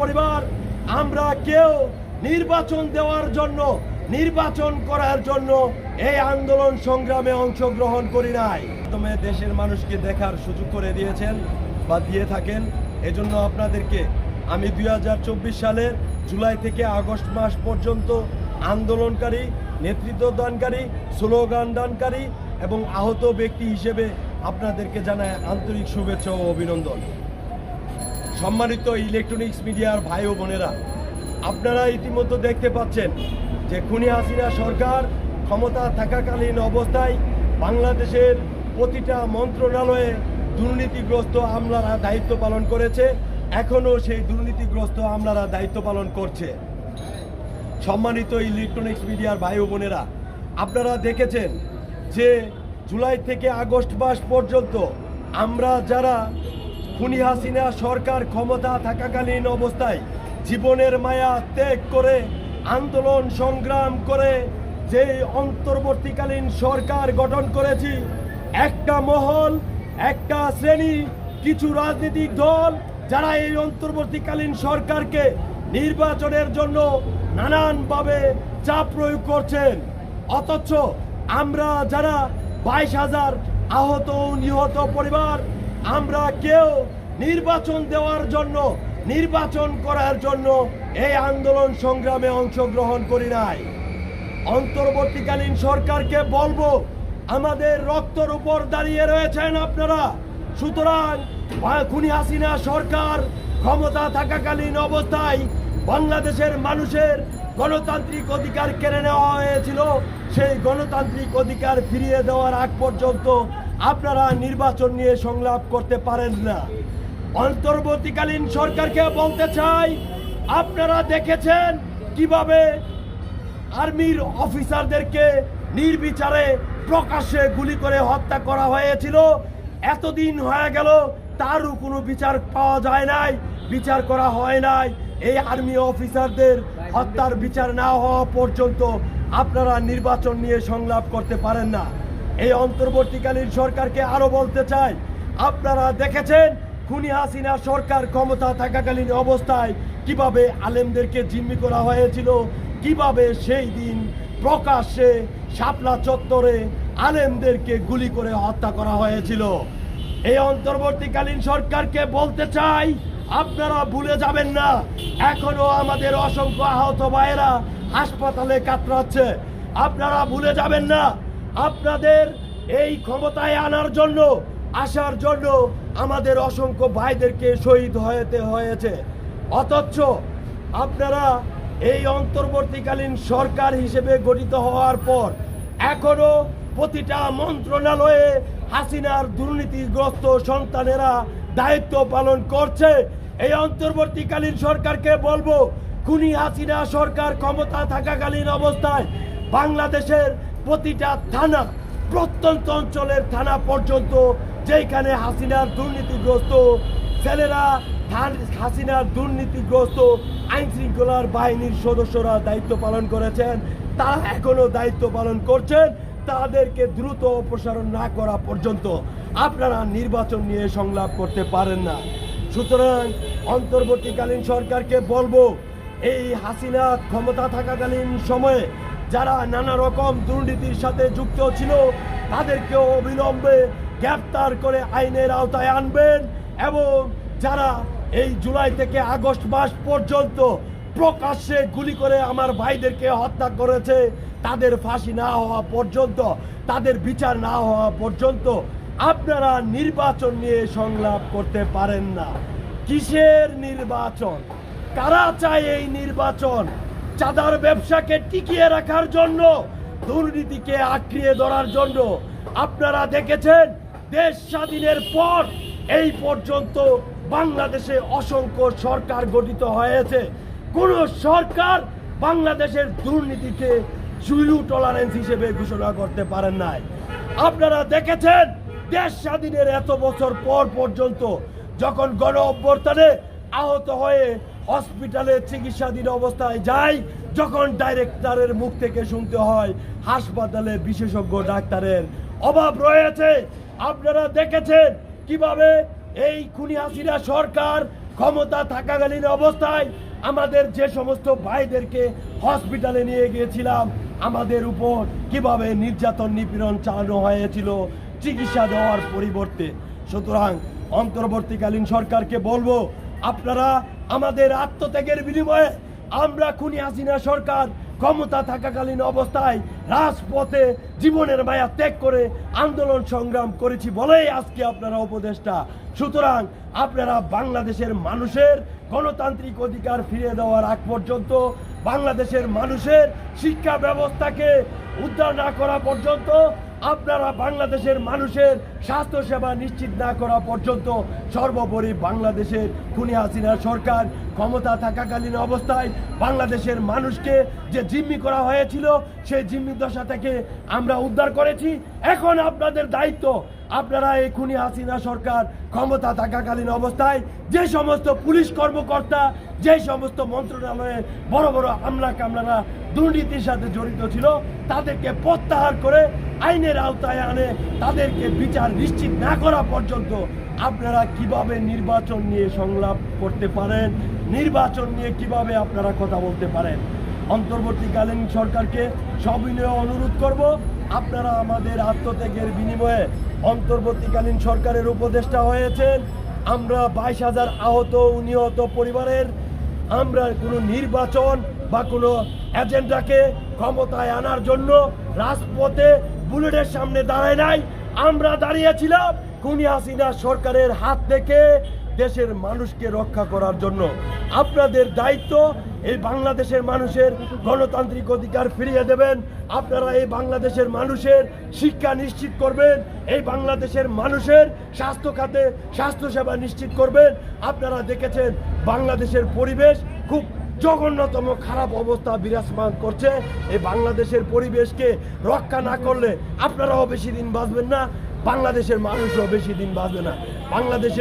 পরিবার, আমরা কেউ নির্বাচন দেওয়ার জন্য, নির্বাচন করার জন্য এই আন্দোলন সংগ্রামে অংশগ্রহণ করি নাই। প্রথমে দেশের মানুষকে দেখার সুযোগ করে দিয়েছেন বা দিয়ে থাকেন। এজন্য আপনাদেরকে আমি দুই হাজার চব্বিশ সালের জুলাই থেকে আগস্ট মাস পর্যন্ত আন্দোলনকারী নেতৃত্ব দানকারী স্লোগান দানকারী এবং আহত ব্যক্তি হিসেবে আপনাদেরকে জানায় আন্তরিক শুভেচ্ছা ও অভিনন্দন। সম্মানিত ইলেকট্রনিক্স মিডিয়ার ভাই ও বোনেরা, আপনারা ইতিমধ্যে দেখতে পাচ্ছেন যে খুনি হাসিনা সরকার ক্ষমতা থাকাকালীন অবস্থায় বাংলাদেশের প্রতিটা মন্ত্রণালয়ে দুর্নীতিগ্রস্ত আমলারা দায়িত্ব পালন করেছে, এখনও সেই দুর্নীতিগ্রস্ত আমলারা দায়িত্ব পালন করছে। সম্মানিত ইলেকট্রনিক্স মিডিয়ার ভাই ও বোনেরা, আপনারা দেখেছেন যে জুলাই থেকে আগস্ট মাস পর্যন্ত আমরা যারা খুনি হাসিনা সরকার ক্ষমতা থাকাকালীন অবস্থায় জীবনের মায়া ত্যাগ করে, আন্দোলন সংগ্রাম করে, যে অন্তর্বর্তীকালীন সরকার গঠন করেছি, একটা মহল, একটা শ্রেণি, কিছু রাজনৈতিক দল যারা এই অন্তর্বর্তীকালীন সরকারকে নির্বাচনের জন্য নানানভাবে চাপ প্রয়োগ করছেন। অথচ আমরা যারা বাইশ হাজার আহত নিহত পরিবার আমরা কেউ নির্বাচন দেওয়ার জন্য, নির্বাচন করার জন্য এই আন্দোলন সংগ্রামে অংশগ্রহণ করি নাই। অন্তর্বর্তীকালীন সরকারকে বলব, আমাদের রক্তর উপর দাঁড়িয়ে রয়েছেন আপনারা। সুতরাং খুনি হাসিনা সরকার ক্ষমতা থাকাকালীন অবস্থায় বাংলাদেশের মানুষের গণতান্ত্রিক অধিকার কেড়ে নেওয়া হয়েছিল। সেই গণতান্ত্রিক অধিকার ফিরিয়ে দেওয়ার আগ পর্যন্ত আপনারা নির্বাচন নিয়ে সংলাপ করতে পারেন না। অন্তর্বর্তীকালীন সরকারকে বলতে চাই, আপনারা দেখেছেন কীভাবে আর্মির অফিসারদেরকে নির্বিচারে প্রকাশ্যে গুলি করে হত্যা করা হয়েছিল। এতদিন হয়ে গেল, তারও কোনো বিচার পাওয়া যায় নাই, বিচার করা হয় নাই। এই আর্মি অফিসারদের হত্যার বিচার না হওয়া পর্যন্ত আপনারা নির্বাচন নিয়ে সংলাপ করতে পারেন না। এই অন্তর্বর্তীকালীন সরকারকে আরও বলতে চাই। আপনারা দেখেছেন, খুনি হাসিনা সরকার ক্ষমতা থাকাকালীন অবস্থায় কীভাবে আলেমদেরকে জিম্মি করা হয়েছিল, কীভাবে সেই দিন প্রকাশ্যে শাপলা চত্বরে আলেমদেরকে গুলি করে হত্যা করা হয়েছিল। এই অন্তর্বর্তীকালীন সরকারকে বলতে চাই, আপনারা ভুলে যাবেন না, এখনও আমাদের অসংখ্য আহত ভাইয়েরা হাসপাতালে কাতরাচ্ছে। আপনারা ভুলে যাবেন না আপনাদের এই ক্ষমতায় আনার জন্য, আসার জন্য আমাদের অসংখ্য ভাইদেরকে শহীদ হতে হয়েছে। অথচ আপনারা এই অন্তর্বর্তীকালীন সরকার হিসেবে গঠিত হওয়ার পর এখনও প্রতিটা মন্ত্রণালয়ে হাসিনার দুর্নীতিগ্রস্ত সন্তানেরা দায়িত্ব পালন করছে। এই অন্তর্বর্তীকালীন সরকারকে বলব, খুনি হাসিনা সরকার ক্ষমতা থাকাকালীন অবস্থায় বাংলাদেশের প্রতিটা থানা, প্রত্যন্ত অঞ্চলের থানা পর্যন্ত যেখানে হাসিনার দুর্নীতিগ্রস্ত, ছেলেরা হাসিনার দুর্নীতিগ্রস্ত আইন শৃঙ্খলার বাহিনীর সদস্যরা দায়িত্ব পালন করেছেন, তারা এখনও দায়িত্ব পালন করছেন, তাদেরকে দ্রুত অপসারণ না করা পর্যন্ত আপনারা নির্বাচন নিয়ে সংলাপ করতে পারেন না। সুতরাং অন্তর্বর্তীকালীন সরকারকে বলব, এই হাসিনা ক্ষমতা থাকাকালীন সময়ে যারা নানা রকম দুর্নীতির সাথে যুক্ত ছিল তাদেরকে অবিলম্বে গ্রেপ্তার করে আইনের আওতায় আনবেন এবং যারা এই জুলাই থেকে আগস্ট মাস পর্যন্ত প্রকাশ্যে গুলি করে আমার ভাইদেরকে হত্যা করেছে, তাদের ফাঁসি না হওয়া পর্যন্ত, তাদের বিচার না হওয়া পর্যন্ত আপনারা নির্বাচন নিয়ে সংলাপ করতে পারেন না। কিসের নির্বাচন? কারা চায় এই নির্বাচন? চাঁদার ব্যবসাকে টিকিয়ে রাখার জন্য, দুর্নীতিকে আঁকড়িয়ে ধরার জন্য। আপনারা দেখেছেন, দেশ স্বাধীনের পর এই পর্যন্ত বাংলাদেশে অসংখ্য সরকার গঠিত হয়েছে। কোন সরকার বাংলাদেশের দুর্নীতিকে জুলু টলারেন্স হিসেবে ঘোষণা করতে পারেন নাই। আপনারা দেখেছেন, দেশ স্বাধীনের এত বছর পর পর্যন্ত যখন গণ অভ্যর্থনে আহত হয়ে হসপিটালে চিকিৎসাধীন অবস্থায় যাই, যখন ডাইরেক্টরের মুখ থেকে শুনতে হয়, হাসপাতালে বিশেষজ্ঞ ডাক্তারের অভাব রয়েছে। আপনারা দেখেছেন কীভাবে এই খুনি হাসিনা সরকার ক্ষমতা থাকাকালীন অবস্থায় আমাদের যে সমস্ত ভাইদেরকে হসপিটালে নিয়ে গিয়েছিলাম, আমাদের উপর কীভাবে নির্যাতন নিপীড়ন চালানো হয়েছিল, চিকিৎসা দেওয়ার পরিবর্তে। সুতরাং অন্তর্বর্তীকালীন সরকারকে বলব আপনারা আমাদের আত্মত্যাগের বিনিময়ে আমরা খুনি হাসিনা সরকার ক্ষমতা থাকাকালীন অবস্থায় রাজপথে জীবনের মায়া ত্যাগ করে আন্দোলন সংগ্রাম করেছি বলেই আজকে আপনারা উপদেষ্টা। সুতরাং আপনারা বাংলাদেশের মানুষের গণতান্ত্রিক অধিকার ফিরিয়ে দেওয়ার আগ পর্যন্ত বাংলাদেশের মানুষের শিক্ষা ব্যবস্থাকে উদ্ধার না করা পর্যন্ত আপনারা বাংলাদেশের মানুষের স্বাস্থ্যসেবা নিশ্চিত না করা পর্যন্ত সর্বোপরি বাংলাদেশের খুনি হাসিনা সরকার ক্ষমতা থাকাকালীন অবস্থায় বাংলাদেশের মানুষকে যে জিম্মি করা হয়েছিল, সেই জিম্মি দশা থেকে আমরা উদ্ধার করেছি। এখন আপনাদের দায়িত্ব, আপনারা এই খুনি হাসিনা সরকার ক্ষমতা থাকাকালীন অবস্থায় যে সমস্ত পুলিশ কর্মকর্তা, যে সমস্ত মন্ত্রণালয়ে বড় বড় আমলা কামলারা দুর্নীতির সাথে জড়িত ছিল, তাদেরকে প্রত্যাহার করে আইনের আওতায় আনে, তাদেরকে বিচার নিশ্চিত না করা পর্যন্ত আপনারা কীভাবে নির্বাচন নিয়ে সংলাপ করতে পারেন? নির্বাচন নিয়ে কীভাবে আপনারা কথা বলতে পারেন? অন্তর্বর্তীকালীন সরকারকে সবিনয় অনুরোধ করব, আপনারা আমাদের আত্মত্যাগের বিনিময়ে অন্তর্বর্তীকালীন সরকারের উপদেষ্টা হয়েছেন। আমরা বাইশ হাজার আহত, নিহত পরিবারের, আমরা কোনো নির্বাচন বা কোনো এজেন্ডাকে ক্ষমতায় আনার জন্য রাজপথে বুলেটের সামনে দাঁড়ায় নাই। আমরা দাঁড়িয়েছিলাম খুনি হাসিনা সরকারের হাত থেকে দেশের মানুষকে রক্ষা করার জন্য। আপনাদের দায়িত্ব এই বাংলাদেশের মানুষের গণতান্ত্রিক অধিকার ফিরিয়ে দেবেন। আপনারা এই বাংলাদেশের মানুষের শিক্ষা নিশ্চিত করবেন। এই বাংলাদেশের মানুষের স্বাস্থ্য খাতে স্বাস্থ্যসেবা নিশ্চিত করবেন। আপনারা দেখেছেন, বাংলাদেশের পরিবেশ খুব জঘন্যতম খারাপ অবস্থা বিরাজমান করছে। এই বাংলাদেশের পরিবেশকে রক্ষা না করলে আপনারাও বেশি দিন বাঁচবেন না, বাংলাদেশের মানুষও বেশি দিন বাঁচবে না। বাংলাদেশের